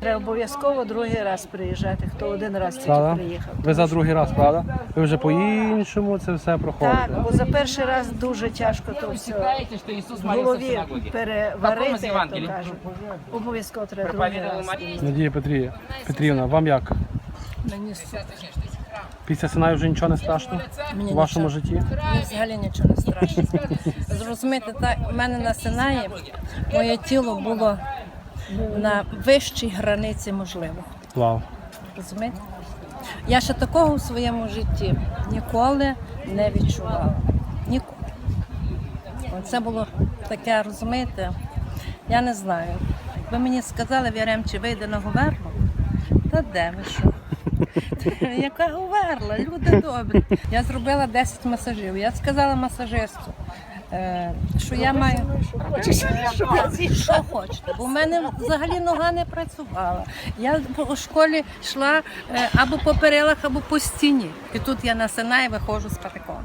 Треба обов'язково другий раз приїжджати, хто один раз тільки Правда? приїхав. Ви за другий раз, правда? Ви вже по-іншому це все проходите. Так, бо за перший раз дуже тяжко то все Считаете, что Иисус в молился в голові синагоге? Переварити, Євангелій? то кажуть. Обов'язково треба другий раз. Надія Петрі... Петрівна, вам як? Мені, с- Після Синаю вже нічого не страшно Мені у вашому нічого. житті? мені взагалі нічого не страшно. Зрозумієте, так, в мене на Синаї моє тіло було на вищій границі можливого. Вау. Розумієте? Я ще такого в своєму житті ніколи не відчувала. Ніколи. Це було таке, розумієте, я не знаю. Якби мені сказали, Вірем, чи вийде на Говерло, та де ви що? Яка Говерла, люди добрі. Я зробила 10 масажів. Я сказала масажисту, е, що я маю що хочете, бо в мене взагалі нога не працювала. Я по школі йшла е, або по перилах, або по стіні. І тут я на Синай виходжу з патиком.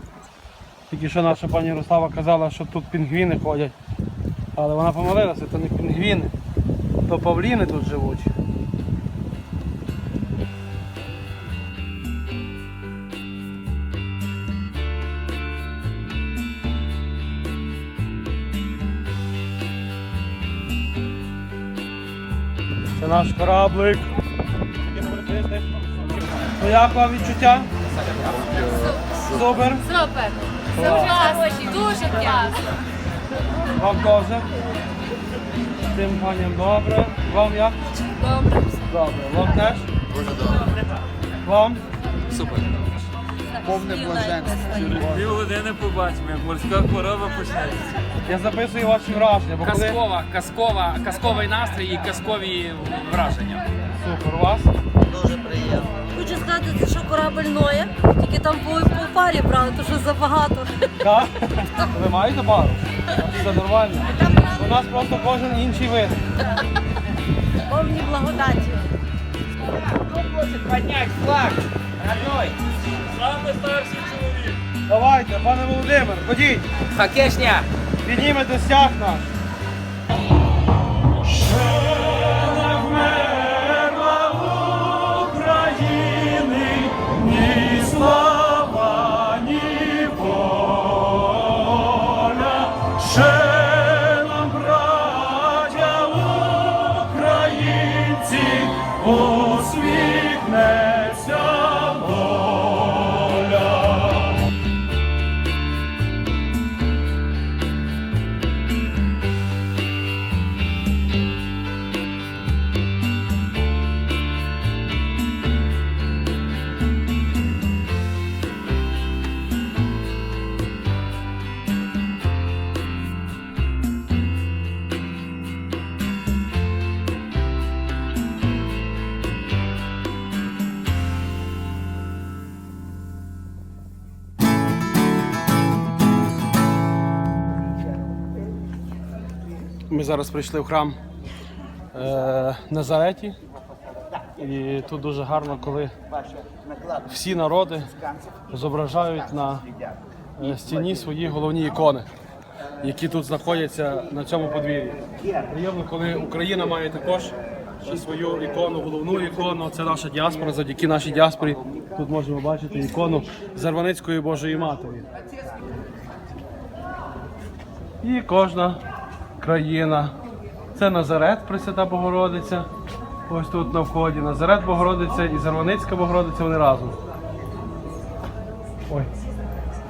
Тільки що наша пані Ярослава казала, що тут пінгвіни ходять. Але вона помилилася, це не пінгвіни, то павліни тут живуть. Це наш кораблик. Ну як вам відчуття? Супер. Супер! Дуже класно! Вам теж. Тим паням добре. Вам як? Добре. Добре. Вам теж? Дуже добре. Вам? Повне блаженство. Дві години побачимо, як морська хвороба почнеться. Я записую ваші враження, бо коли Казкова, казкова, казковий настрій і казкові враження. супер у вас. Дуже приємно. Хочу сказати, це що корабель Ноя, тільки там по, по парі брали, то що забагато. Так? Ви маєте пару? Все нормально. У нас просто кожен інший вид. Повні благодаті. Поднять флаг. Саме старший чоловік. Давайте, пане Володимир, ходіть. Хакешня. Піднімете стяг наш. Ми зараз прийшли в храм е, Назареті. І тут дуже гарно, коли всі народи зображають на е, стіні свої головні ікони, які тут знаходяться на цьому подвір'ї. Приємно, коли Україна має також свою ікону, головну ікону. Це наша діаспора. Завдяки нашій діаспорі тут можемо бачити ікону Зарваницької Божої Матері. І кожна країна. Це Назарет, Пресвята Богородиця. Ось тут на вході. Назарет Богородиця і Зарваницька Богородиця вони разом. Ой.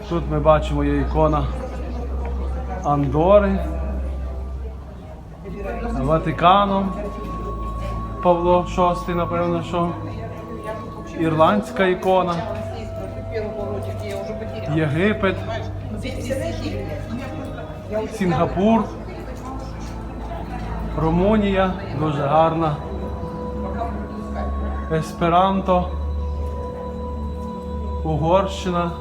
Тут ми бачимо є ікона Андори, Ватиканом. Павло VI, напевно, що. Ірландська ікона. Єгипет. Сінгапур, Румунія, дуже гарна. Есперанто, Угорщина,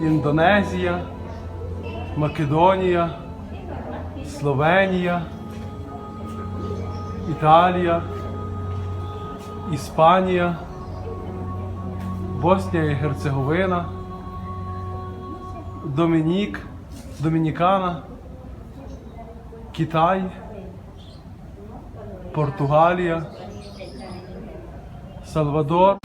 Індонезія, Македонія, Словенія, Італія, Іспанія, Боснія і Герцеговина, Домінік, Домінікана, Китай, Португалія, Сальвадор.